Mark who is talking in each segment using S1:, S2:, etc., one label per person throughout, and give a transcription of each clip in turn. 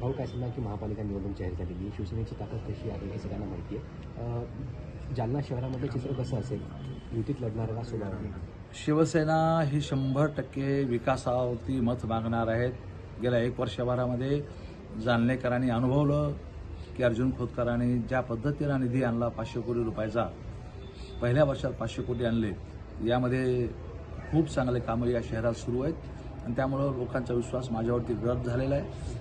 S1: भाऊ काय सांगा की महापालिका निवडणूक जाहीर झालेली आहे. शिवसेनेची ताकद कशी आहे हे सगळ्यांना माहिती आहे. जालना शहरामध्ये चित्र कसं असेल? युतीत लढणारा स्वभाव
S2: शिवसेना ही शंभर टक्के विकासावरती मत मागणार आहेत. गेल्या एक वर्षभरामध्ये जालनेकरांनी अनुभवलं की अर्जुन खोतकरांनी ज्या पद्धतीनं निधी आणला पाचशे कोटी रुपयाचा पहिल्या वर्षात पाचशे कोटी आणले यामध्ये खूप चांगले कामं या शहरात सुरू आहेत. आणि त्यामुळं लोकांचा विश्वास माझ्यावरती गट झालेला आहे.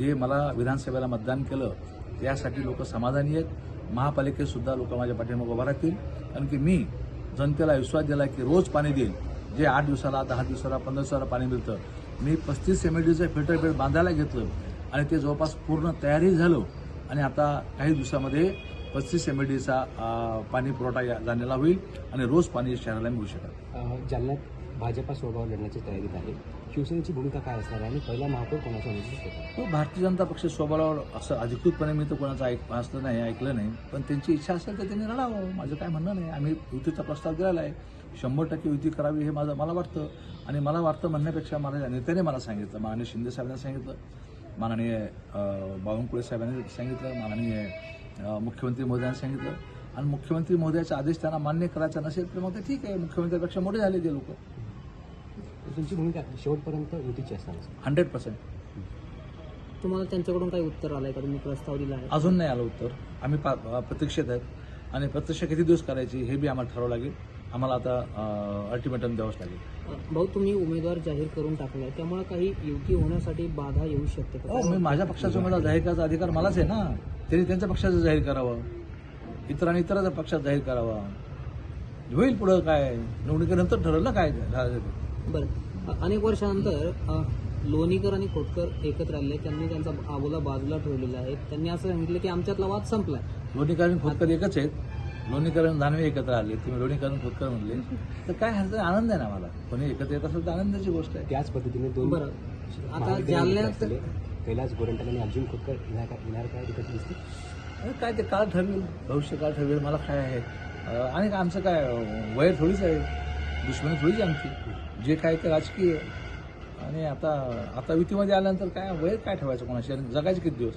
S2: जे मला विधानसभेला मतदान केलं यासाठी लोक समाधानी आहेत. महापालिकेतसुद्धा लोक माझ्या पाठीमागं उभा राहतील. कारण की मी जनतेला विश्वास दिला की रोज पाणी देईल. जे आठ दिवसाला दहा दिवसाला पंधरा दिवसाला पाणी मिळतं. मी पस्तीस एम एल डीचं फिल्टर बेड बांधायला घेतलं आणि ते जवळपास पूर्ण तयारी झालं. आणि आता काही दिवसामध्ये पस्तीस एम एल डीचा पाणी पुरवठा या- होईल आणि रोज पाणी शहराला मिळू शकेल.
S1: जालन्यात भाजपा स्वभाव लढण्याची तयारीत आहे. शिवसेनेची भूमिका काय असणार आहे? आणि पहिला महापौर कोणाचा
S2: तो हो, भारतीय जनता पक्ष स्वभावावर असं अधिकृतपणे मी तर कोणाचं ऐक असलं नाही ऐकलं नाही. पण त्यांची इच्छा असेल तर त्यांनी लढावं. माझं काय म्हणणं नाही. आम्ही युतीचा प्रस्ताव दिलेला आहे. शंभर टक्के युती करावी हे माझं मला वाटतं. आणि मला वाटतं म्हणण्यापेक्षा मला नेत्याने मला सांगितलं. माननीय शिंदे साहेबांनी सांगितलं. माननीय बावनकुळे साहेबांनी सांगितलं. माननीय मुख्यमंत्री महोदयांनी सांगितलं. आणि मुख्यमंत्री मोदयाचा आदेश त्यांना मान्य करायचा नसेल तर मग ते ठीक आहे. मुख्यमंत्र्यापेक्षा मोठे झाले ते लोक.
S1: तुमची भूमिका शेवटपर्यंत युतीची असणार आहे.
S2: हंड्रेड पर्सेंट
S3: तुम्हाला त्यांच्याकडून काही उत्तर आलंय का? तुम्ही प्रस्ताव दिला आहे.
S2: अजून नाही आलं उत्तर. आम्ही पा प्रतीक्षेत आहेत. आणि प्रत्यक्ष किती दिवस करायची हे बी आम्हाला ठरावं लागेल. आम्हाला आता अल्टिमेटम द्यावंच लागेल.
S3: भाऊ तुम्ही उमेदवार जाहीर करून टाकलाय. त्यामुळे काही युती होण्यासाठी बाधा येऊ शकते का?
S2: हो मी माझ्या पक्षाचा उमेदवार जाहीर करायचा अधिकार मलाच आहे ना. त्यांनी त्यांच्या पक्षाचं जाहीर करावं. इतरांनी इतरांच्या पक्षात जाहीर करावा. होईल पुढं काय? निवडणुकीनंतर ठरवलं काय? झालं.
S3: बरं. अनेक वर्षानंतर लोणीकर आणि खोतकर एकत्र आले. त्यांनी त्यांचा आबोला बाजूला ठेवलेला आहे. त्यांनी असं सांगितलं की आमच्यातला वाद संपलाय.
S2: लोणीकर आणि खोतकर एकच आहेत. लोणीकर आणि दानवे एकत्र आले. तुम्ही लोणीकर आणि खोतकर म्हणले. तर काय ह्याचा आनंद आहे ना मला कोणी एकत्र येत असेल तर आनंदाची गोष्ट आहे.
S1: त्याच पद्धतीने दोन
S3: बरं. आता जालन्यात
S1: कैलास गोरंट्याल आणि अर्जुन खोतकर येणार काय तिकडे दिसते
S2: काय ते काळ ठरवेल. भविष्य काळ ठरवेल. मला काय आहे? आणि आमचं काय वय थोडीच आहे. दुश्मनी थोडीच आहे आमची. जे काय ते राजकीय आहे. आणि आता आता युतीमध्ये आल्यानंतर काय वय काय ठेवायचं कोणाशी? आणि जगायचे किती दिवस?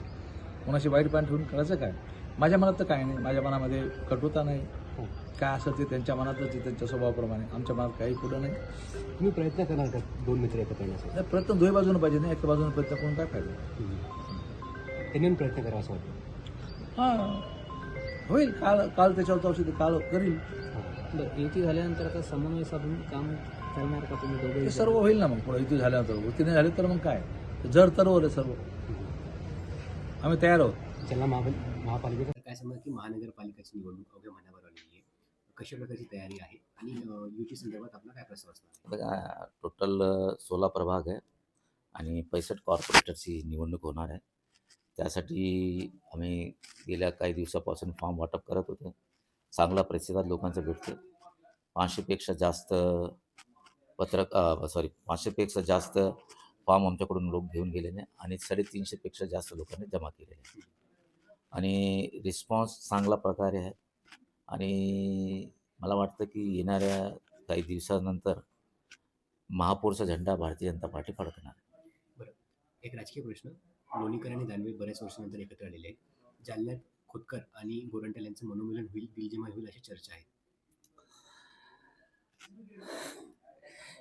S2: कोणाशी वाईट पाणी ठेवून करायचं काय? माझ्या मनात तर काय नाही. माझ्या मनामध्ये कटुता नाही.
S1: हो.
S2: काय असं ते त्यांच्या मनातच ते त्यांच्या स्वभावाप्रमाणे. आमच्या मनात काही पुढं नाही.
S1: तुम्ही प्रयत्न करणार का दोन मित्र एकत्र येण्यासाठी
S2: नाही, प्रयत्न दोन्ही बाजूने पाहिजे नाही एका बाजूने प्रयत्न करून काय फायदा?
S1: त्यांनी प्रयत्न करावा असं वाटतं.
S2: हां. होईल. काळ काल त्याच्यावर औषध काळ करील
S3: बरं युती झाल्यानंतर आता समन्वय साधून काम करणार का तुम्ही दोघे
S2: ते सर्व होईल ना मग पुढे युती झाल्यानंतर. युती नाही झाली तर मग काय? जर तरवर आहे सर्व. आम्ही तयार आहोत.
S1: ज्यांना महापाल महापालिकेचं काय सांगणार की महानगरपालिकेची निवडणूक अवघ्या महिन्याभर आलेली आहे. कशा प्रकारची तयारी आहे? आणि युती संदर्भात आपला काय प्रस्ताव असणार आहे?
S4: बघा टोटल सोळा प्रभाग आहे आणि पैसष्ट कॉर्पोरेटरची निवडणूक होणार आहे. त्यासाठी आम्ही गेल्या काही दिवसापासून फॉर्म वाटप करत होतो. चांगला प्रतिसाद लोकांचा भेटतो पाचशेपेक्षा जास्त पत्रक सॉरी पाचशेपेक्षा जास्त फॉर्म आमच्याकडून लोक घेऊन गेलेले आणि साडेतीनशेपेक्षा जास्त लोकांनी जमा केलेले आणि रिस्पॉन्स चांगला प्रकारे आहे. आणि मला वाटतं की येणाऱ्या काही दिवसानंतर महापौरचा झेंडा भारतीय जनता पार्टी फडकणार. बरं.
S1: एक राजकीय प्रश्न. लोणीकर आणि दानवे बऱ्याच वर्षानंतर एकत्र आलेले आहेत. जालन्यात खोतकर आणि गोरंट्याल यांचं मनोमिलन होईल बिलजिमा होईल अशी चर्चा आहे.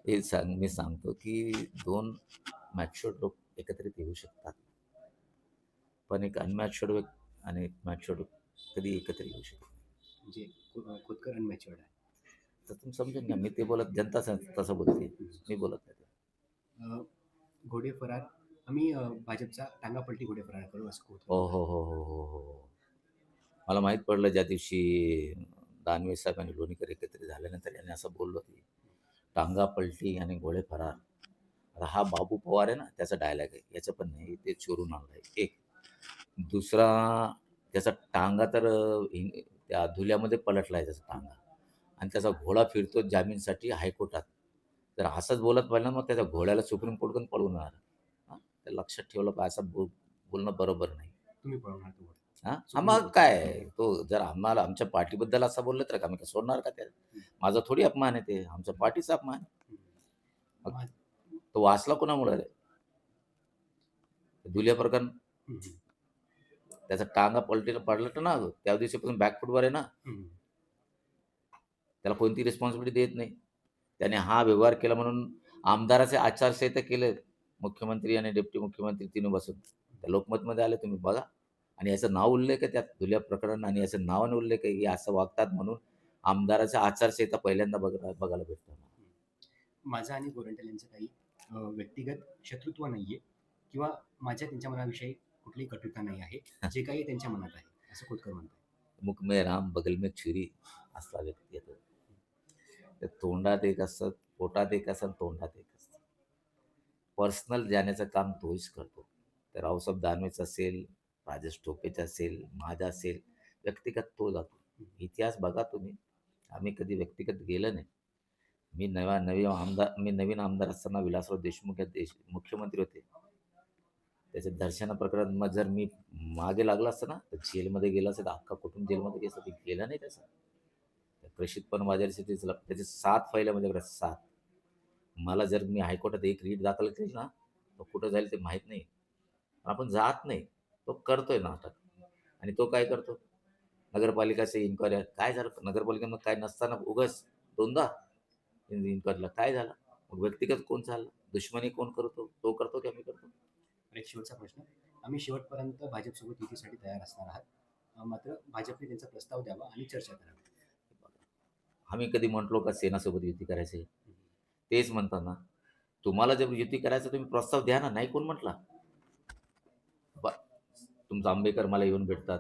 S4: हे सांग मी सांगतो की दोन मॅच्युअर्ड लोक एकत्रित येऊ शकतात. पण एक अनमॅच्युअर्ड व्यक्ती आणि एक मॅच्युअर्ड कधी एकत्र येऊ शकत.
S1: म्हणजे खो- खोतकर अनमॅच्युअर्ड आहे.
S4: तर तुम्ही समजून घ्या मी ते बोलत जनता तसं बोलते मी बोलत नाही.
S1: घोडे फरार आम्ही भाजपचा टांगापलटी घोडे फरार करू असं
S4: हो हो हो हो हो हो. मला माहीत पडलं ज्या दिवशी दानवे साहेब आणि लोणीकर एकत्रित झाल्यानंतर यांनी असं बोललो की टांगा पलटी आणि गोळे फरार. आता हा बाबू पवार आहे ना त्याचा डायलॉग आहे. याचं पण नाही ते चोरून आणलं आहे एक. दुसरा त्याचा टांगा तर त्या धुल्यामध्ये पलटला आहे त्याचा टांगा. आणि त्याचा घोडा फिरतो जामीनसाठी हायकोर्टात. जर असंच बोलत पाहिलं ना मग त्याच्या घोड्याला सुप्रीम कोर्टकडून पण येणार. हां? ते लक्षात ठेवलं पाहिजे असं बोल बोलणं बरोबर नाही.
S1: तुम्ही पळवणार
S4: हां? आम्हाला काय आहे? तो जर आम्हाला आमच्या पार्टीबद्दल असं बोललं तर का आम्ही काय सोडणार का त्याला? माझा थोडी अपमान आहे ते. आमच्या पार्टीचा अपमान आहे.
S1: मा-
S4: तो वाचला कोणामुळे रे? दुलिया प्रकरण. त्याचा टांगा पलटीला पडलं ना त्या दिवशीपासून बॅकफुटवर आहे ना. त्याला कोणती रिस्पॉन्सिबिलिटी देत नाही. त्याने हा व्यवहार केला म्हणून आमदाराचे आचारसंहिता केले मुख्यमंत्री आणि डेप्टी मुख्यमंत्री तिने बसून. त्या लोकमतमध्ये आले तुम्ही बघा. आणि याचं नाव उल्लेख आहे त्यात धुल्या प्रकरण आणि याचं नावाने उल्लेख आहे की असं वागतात म्हणून आमदाराच्या आचारसंहिता पहिल्यांदा बघ बघायला भेटतं
S1: माझं आणि गोरंट्याल यांचं काही व्यक्तिगत शत्रुत्व नाहीये किंवा माझ्या त्यांच्या मनाविषयी कुठलीही कटुता नाही आहे जे काही त्यांच्या मनात आहे असं खोतकर म्हणतात.
S4: मुख में राम बगल में छुरी असला व्यक्ती येतो. ते तोंडात एक असतं पोटात एक असतं तोंडात एक असतं. पर्सनल जाण्याचं काम तोच करतो. ते रावसाहेब दानवेचं असेल राजेश टोपेचं असेल माझा असेल व्यक्तिगत तो जातो इतिहास बघा तुम्ही. आम्ही कधी व्यक्तिगत गेलं नाही. मी नवा नवीन आमदार मी नवीन आमदार असताना विलासराव देशमुख या देश मुख्यमंत्री होते. त्याच्या दर्शना प्रकरण मग जर मी मागे लागला असतं ना तर जेलमध्ये गेला असेल तर अख्खा कुटुंब जेलमध्ये गेलं असतं ते गेलं नाही त्याचं क्रशित पण माझ्यासाठी त्याचे सात फायल्या माझ्याकडे सात. मला जर मी हायकोर्टात एक रीट दाखल केली ना तर कुठं जाईल ते माहीत नाही. पण आपण जात नाही. तो करतोय नाटक. आणि तो काय करतो? नगरपालिकाचे इन्क्वायरी काय झालं? नगरपालिकेमध्ये काय नसताना उगस दोनदा इन्क्वायरीला काय झालं? मग व्यक्तिगत कोण चाललं? दुश्मनी कोण करतो? तो करतो की आम्ही करतो?
S1: एक शेवटचा प्रश्न. आम्ही शेवटपर्यंत भाजपसोबत युतीसाठी तयार असणार आहात. मात्र भाजपने त्यांचा प्रस्ताव द्यावा आणि चर्चा करावी.
S4: आम्ही कधी म्हटलो का सेनासोबत युती करायचे? तेच म्हणतात ना तुम्हाला जर युती करायचं तुम्ही प्रस्ताव द्या ना. नाही कोण म्हटला? तुमचा आंबेकर मला येऊन भेटतात.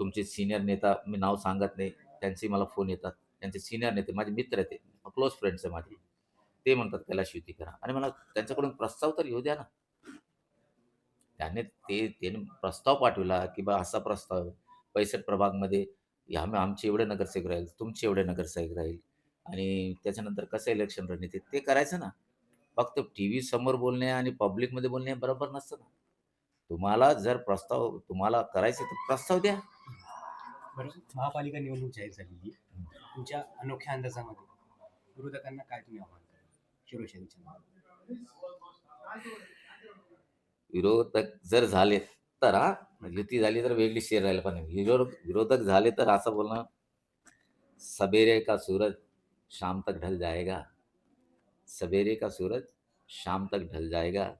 S4: तुमचे सिनियर नेता मी नाव सांगत नाही. त्यांचे मला फोन येतात. त्यांचे सिनियर नेते माझे मित्र आहेत ते. क्लोज फ्रेंड्स आहे माझे. ते म्हणतात कैलाश युती करा. आणि मला त्यांच्याकडून प्रस्ताव तर येऊ द्या ना. त्याने ते त्याने प्रस्ताव पाठविला की बा असा प्रस्ताव पैसठ प्रभागमध्ये आम्ही आमचे एवढे नगरसेवक राहील तुमचे एवढे नगरसेवक राहील. आणि त्याच्यानंतर कसं इलेक्शन रणनीती ते करायचं ना. फक्त टी व्ही समोर बोलणे आणि पब्लिकमध्ये बोलणे बरोबर नसतं ना. तुम्हाला जर प्रस्ताव तुम्हाला करायचे तर प्रस्ताव द्या.
S1: महापालिका निवडणूक जाहीर झालेली. तुमच्या अनोख्या अंदाजामध्ये विरोधकांना काय तुम्ही आव्हान कराल?
S4: विरोधक जर झाले तर हा युती झाली तर वेगळी शेर राहिला. पण विरोध विरोधक झाले तर असं बोलणं सवेरे का सूरज शाम तक ढल जाएगा? सवेरे का सूरज शाम तक ढल जाएगा?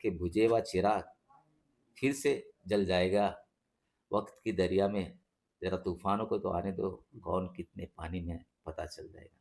S4: कि हुआ चिराग फिर से जल जाएगा। वक्त की दरिया में जरा तूफानों को तो आने दो कौन कितने पानी में पता चल जाएगा।